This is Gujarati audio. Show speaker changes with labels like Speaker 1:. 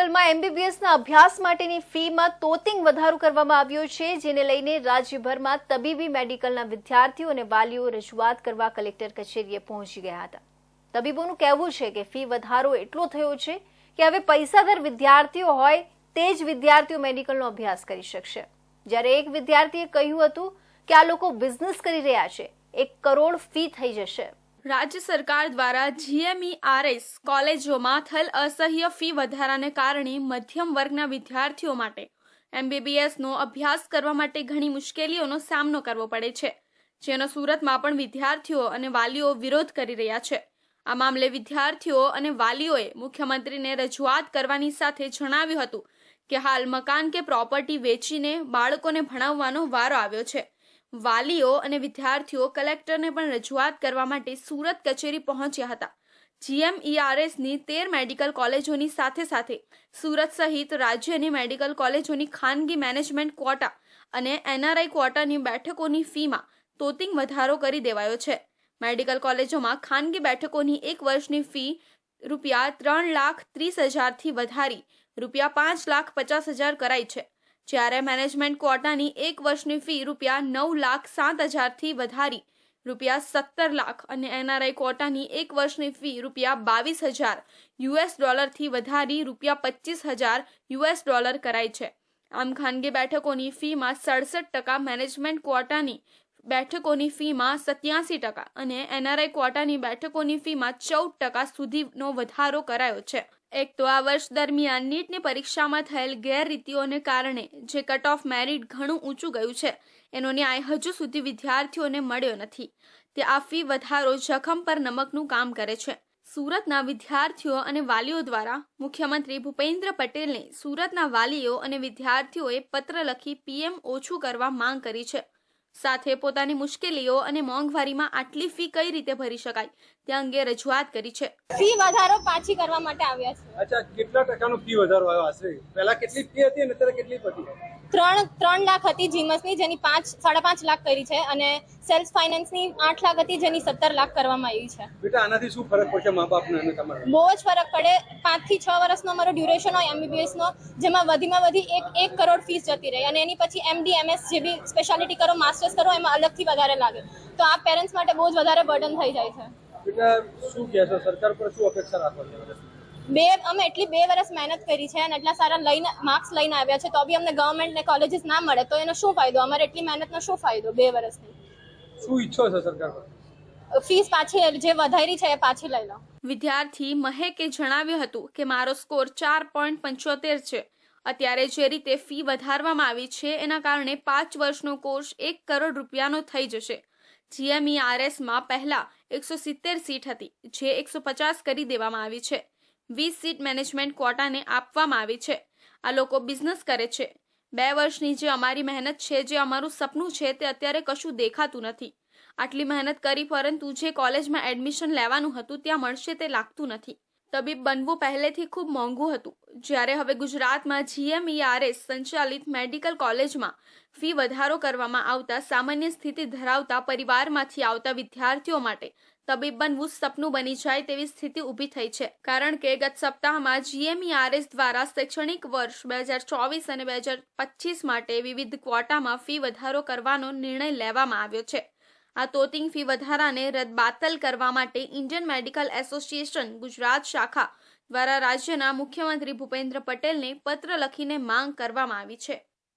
Speaker 1: મેડિકલમાં એમબીબીએસના અભ્યાસ માટેની ફીમાં તોતિંગ વધારો કરવામાં આવ્યો છે, જેને લઈને રાજ્યભરમાં તબીબી મેડિકલના વિદ્યાર્થીઓ અને વાલીઓ રજૂઆત કરવા કલેક્ટર કચેરીએ પહોંચી ગયા હતા. તબીબોનું કહેવું છે કે ફી વધારો એટલો થયો છે કે હવે પૈસાદર વિદ્યાર્થીઓ હોય તે જ વિદ્યાર્થીઓ મેડિકલનો અભ્યાસ કરી શકશે. જ્યારે એક વિદ્યાર્થીએ કહ્યું હતું કે આ લોકો બિઝનેસ કરી રહ્યા છે, એક કરોડ ફી થઈ જશે.
Speaker 2: રાજ્ય સરકાર દ્વારા જીએમઈઆરએસ કોલેજોમાં થયેલ અસહ્ય ફી વધારાને કારણે મધ્યમ વર્ગના વિદ્યાર્થીઓ માટે એમબીબીએસનો અભ્યાસ કરવા માટે ઘણી મુશ્કેલીઓનો સામનો કરવો પડે છે, જેનો સુરતમાં પણ વિદ્યાર્થીઓ અને વાલીઓ વિરોધ કરી રહ્યા છે. આ મામલે વિદ્યાર્થીઓ અને વાલીઓએ મુખ્યમંત્રીને રજૂઆત કરવાની સાથે જણાવ્યું હતું કે હાલ મકાન કે પ્રોપર્ટી વેચીને બાળકોને ભણાવવાનો વારો આવ્યો છે. વાલીઓ અને વિદ્યાર્થીઓ કલેક્ટરને પણ રજૂઆત કરવા માટે સુરત કચેરી પહોંચ્યા હતા. જીએમઈઆરએસની તેર મેડિકલ કોલેજોની સાથે સાથે સુરત સહિત રાજ્યની મેડિકલ કોલેજોની ખાનગી મેનેજમેન્ટ ક્વોટા અને એનઆરઆઈ ક્વોટાની બેઠકોની ફીમાં તોતિંગ વધારો કરી દેવાયો છે. મેડિકલ કોલેજોમાં ખાનગી બેઠકોની એક વર્ષની ફી રૂપિયા ત્રણ લાખ ત્રીસ હજારથી વધારી રૂપિયા પાંચ લાખ પચાસ હજાર કરાઈ છે. જ્યારે મેનેજમેન્ટ ક્વોટાની એક વર્ષની ફી રૂપિયા નવ લાખ સાત હજારથી વધારી. રૂપિયા સત્તર લાખ અને એનઆરઆઈ ક્વોટાની એક વર્ષની ફી રૂપિયા બાવીસ હજાર યુએસ ડોલરથી વધારી રૂપિયા પચીસ હજાર યુએસ ડોલર કરાઈ છે. આમ ખાનગી બેઠકોની ફીમાં સડસઠ ટકા મેનેજમેન્ટ ક્વોટાની બેઠકોની ફીમાં સત્યાસી ટકા અને એનઆરઆઈ ક્વોટાની બેઠકોની ફીમાં ચૌદ ટકા સુધીનો વધારો કરાયો છે. એક તો આ વર્ષ દરમિયાન નીટની પરીક્ષામાં થયેલ ગેરરીતિઓને કારણે જે કટ ઓફ મેરિટ ઘણું ઊંચું ગયું છે, એનો ન્યાય હજુ સુધી વિદ્યાર્થીઓને મળ્યો નથી. તે આ ફી વધારો જખમ પર નમકનું કામ કરે છે. સુરતના વિદ્યાર્થીઓ અને વાલીઓ દ્વારા મુખ્યમંત્રી ભૂપેન્દ્ર પટેલને સુરતના વાલીઓ અને વિદ્યાર્થીઓએ પત્ર લખી પીએમ ઓછું કરવા માંગ કરી છે. સાથે પોતાની મુશ્કેલીઓ અને મોંઘવારીમાં આટલી ફી કઈ રીતે ભરી શકાય? તે અંગે રજૂઆત કરી છે.
Speaker 3: ફી વધારો પાછી કરવા માટે આવ્યા છે.
Speaker 4: અચ્છા કેટલા ટકાનો ફી વધારો આવ્યો? આશરે પહેલા કેટલી ફી હતી અને અત્યારે કેટલી હતી?
Speaker 3: ત્રણ ત્રણ લાખ હતી જીમસની જેની પાંચ સાડા પાંચ લાખ કરી છે અને સેલ્ફ ફાઇનાન્સની આઠ લાખ હતી જેની સત્તર લાખ કરવામાં આવી છે.
Speaker 4: બેટા આનાથી શું ફરક પડશે મા બાપને અને તમારે?
Speaker 3: બહુ જ ફરક પડે. પાંચથી છ વર્ષનો અમારો ડ્યુરેશન હોય એમબીબીએસ નો જેમાં વધીમાં વધી એક એક કરોડ ફીસ જતી રહી અને એની પછી એમડી એમએસ જે બી સ્પેશિયાલિટી કરો માસ્ટર્સ કરો એમાં અલગથી વધારે લાગે. તો આ પેરેન્ટ્સ માટે બહુ જ વધારે બર્ડન થઈ જાય છે.
Speaker 4: બેટા શું કહેશો સરકાર પર શું અપેક્ષા રાખો છો?
Speaker 3: બે અમે એટલી બે વર્ષ મહેનત કરી છે અને એટલા સારા લઈને માર્ક્સ લઈને આવ્યા છે તો બી અમને ગવર્મેન્ટ ને કોલેજીસ ના મળે તો એનો શું ફાયદો? અમારે એટલી મહેનતનો શું ફાયદો બે વર્ષની
Speaker 4: શું ઈચ્છો છો સરકાર પર?
Speaker 3: ફીસ પાછી જે વધારી છે એ પાછી લઈ લો.
Speaker 2: વિદ્યાર્થી મહેકે જણાવ્યું હતું કે મારો સ્કોર ચાર પોઈન્ટ પંચોતેર છે. અત્યારે જે રીતે ફી વધારવામાં આવી છે, એના કારણે પાંચ વર્ષનો કોર્સ એક કરોડ રૂપિયાનો થઈ જશે. જીએમઈઆરએસમાં પહેલા એકસો સિત્તેર સીટ હતી, જે એકસો પચાસ કરી દેવામાં આવી છે. વીસ સીટ મેનેજમેન્ટ ક્વોટાને આપવામાં આવી છે. આ લોકો બિઝનેસ કરે છે. બે વર્ષની જે અમારી મહેનત છે, જે અમારું સપનું છે, તે અત્યારે કશું દેખાતું નથી. આટલી મહેનત કરી, પરંતુ જે કોલેજમાં એડમિશન લેવાનું હતું, ત્યાં મળશે તે લાગતું નથી. તબીબ બનવું પહેલેથી ખૂબ મોંઘું હતું. જ્યારે હવે ગુજરાતમાં જીએમઈઆરએસ સંચાલિત મેડિકલ કોલેજમાં ફી વધારો કરવામાં આવતા, સામાન્ય સ્થિતિ ધરાવતા પરિવારમાંથી આવતા વિદ્યાર્થીઓ માટે તબીબ બનવું સપનું બની જાય તેવી સ્થિતિ ઊભી થઈ છે. કારણ કે ગત સપ્તાહમાં જીએમઈઆરએસ દ્વારા શૈક્ષણિક વર્ષ બે હજાર ચોવીસ અને બે હજાર પચીસ માટે વિવિધ ક્વોટામાં ફી વધારો કરવાનો નિર્ણય લેવામાં આવ્યો છે. આ તોતિંગ ફી વધારાને રદબાતલ કરવા માટે ઇન્ડિયન મેડિકલ એસોસિએશન ગુજરાત શાખા દ્વારા રાજ્યના મુખ્યમંત્રી ભૂપેન્દ્ર પટેલને પત્ર લખીને માંગ કરવામાં આવી છે.